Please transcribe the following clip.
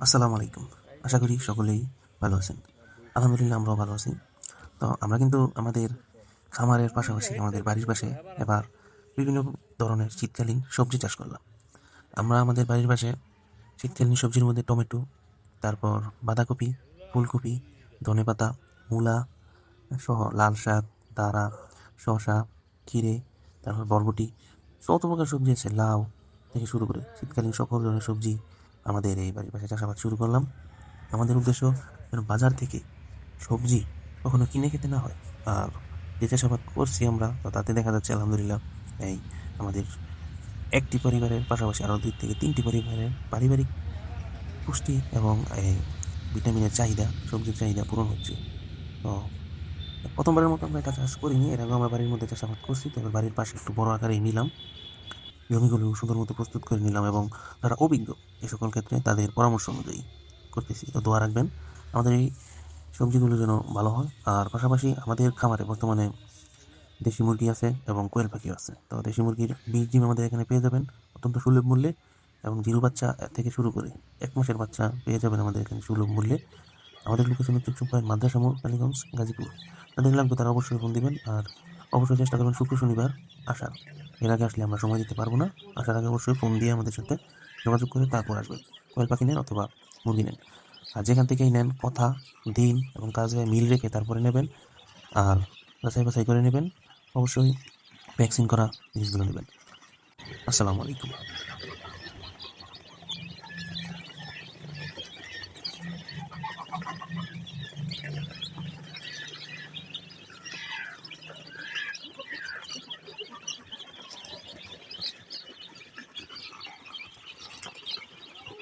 আসসালামু আলাইকুম। আশা করি সকলেই ভালো আছেন। আলহামদুলিল্লাহ, আমরাও ভালো আছি। তো আমরা কিন্তু আমাদের খামারের পাশাপাশি আমাদের বাড়ির পাশে এবার বিভিন্ন ধরনের শীতকালীন সবজি চাষ করলাম। আমরা আমাদের বাড়ির পাশে শীতকালীন সবজির মধ্যে টমেটো, তারপর বাঁধাকপি, ফুলকপি, ধনেপাতা, মূলা সহ লাল শাক দাঁড়া শসা, ক্ষীরে, তারপর বরবটি, যত প্রকার সবজি আছে, লাউ থেকে শুরু করে শীতকালীন সকল ধরনের সবজি আমাদের এই বাড়ির পাশে চাষাবাদ শুরু করলাম। আমাদের উদ্দেশ্য যেন বাজার থেকে সবজি কখনো কিনে খেতে না হয়। আর যে চাষাবাদ করছি আমরা, তো তাতে দেখা যাচ্ছে, আলহামদুলিল্লাহ, এই আমাদের একটি পরিবারের পাশাপাশি আরও দুই থেকে তিনটি পরিবারের পারিবারিক পুষ্টি এবং এই ভিটামিনের চাহিদা, সবজির চাহিদা পূরণ হচ্ছে। তো প্রথমবারের মতো আমরা এটা চাষ করিনি, এর আগে আমরা বাড়ির মধ্যে চাষাবাদ করছি, তো এবার বাড়ির পাশে একটু বড় আকারে নিলাম। জমিগুলো সুন্দর মতো প্রস্তুত করে নিলাম এবং যারা অভিজ্ঞ এ সকল ক্ষেত্রে তাদের পরামর্শ অনুযায়ী করতেছি। তো দোয়া রাখবেন, আমাদের এই সবজিগুলো যেন ভালো হয়। আর পাশাপাশি আমাদের খামারে বর্তমানে দেশি মুরগি আছে এবং কোয়েল পাখিও আছে। তো দেশি মুরগির বীজ ডিম আমাদের এখানে পেয়ে যাবেন অত্যন্ত সুলভ মূল্যে এবং জিরো বাচ্চা থেকে শুরু করে এক মাসের বাচ্চা পেয়ে যাবেন আমাদের এখানে সুলভ মূল্যে। আমাদের লোকেশন হচ্ছে চুপাইন মাদ্রাসা কালীগঞ্জ, গাজীপুর। তাদের লাগবে তারা অবশ্যই ফোন দিবেন। আর অবশ্যই চেষ্টা করবেন শুক্র শনিবার আসার। এর আগে আসলে আমরা সময় দিতে পারব না। আসার আগে অবশ্যই ফোন দিয়ে আমাদের সাথে যোগাযোগ করে তারপর আসবেন। কোয়েল পাখি নেন অথবা মুরগি নেন। আর যেখান থেকেই নেন, কথা দিন এবং কাজে মিল রেখে তারপরে নেবেন। আর বাছাই বাছাই করে নেবেন। অবশ্যই ভ্যাকসিন করা জিনিসগুলো নেবেন। আসসালামু আলাইকুম।